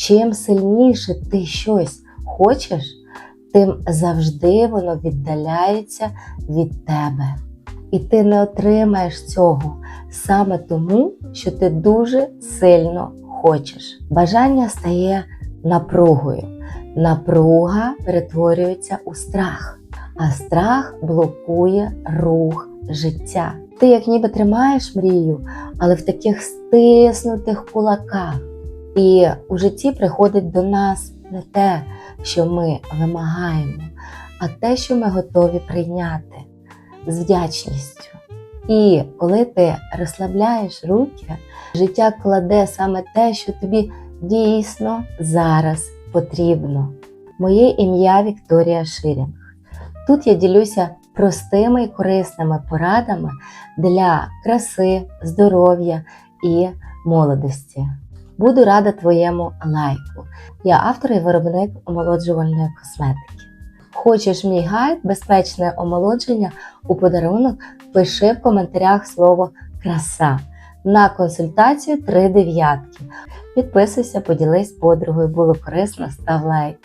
Чим сильніше ти щось хочеш, тим завжди воно віддаляється від тебе. І ти не отримаєш цього саме тому, що ти дуже сильно хочеш. Бажання стає напругою. Напруга перетворюється у страх, а страх блокує рух життя. Ти як ніби тримаєш мрію, але в таких стиснутих кулаках. І у житті приходить до нас не те, що ми вимагаємо, а те, що ми готові прийняти з вдячністю. І коли ти розслабляєш руки, життя кладе саме те, що тобі дійсно зараз потрібно. Моє ім'я Вікторія Ширінг. Тут я ділюся простими і корисними порадами для краси, здоров'я і молодості. Буду рада твоєму лайку. Я автор і виробник омолоджувальної косметики. Хочеш мій гайд безпечне омолодження у подарунок? Пиши в коментарях слово краса. На консультацію три дев'ятки. Підписуйся, поділись подругою, було корисно, став лайк.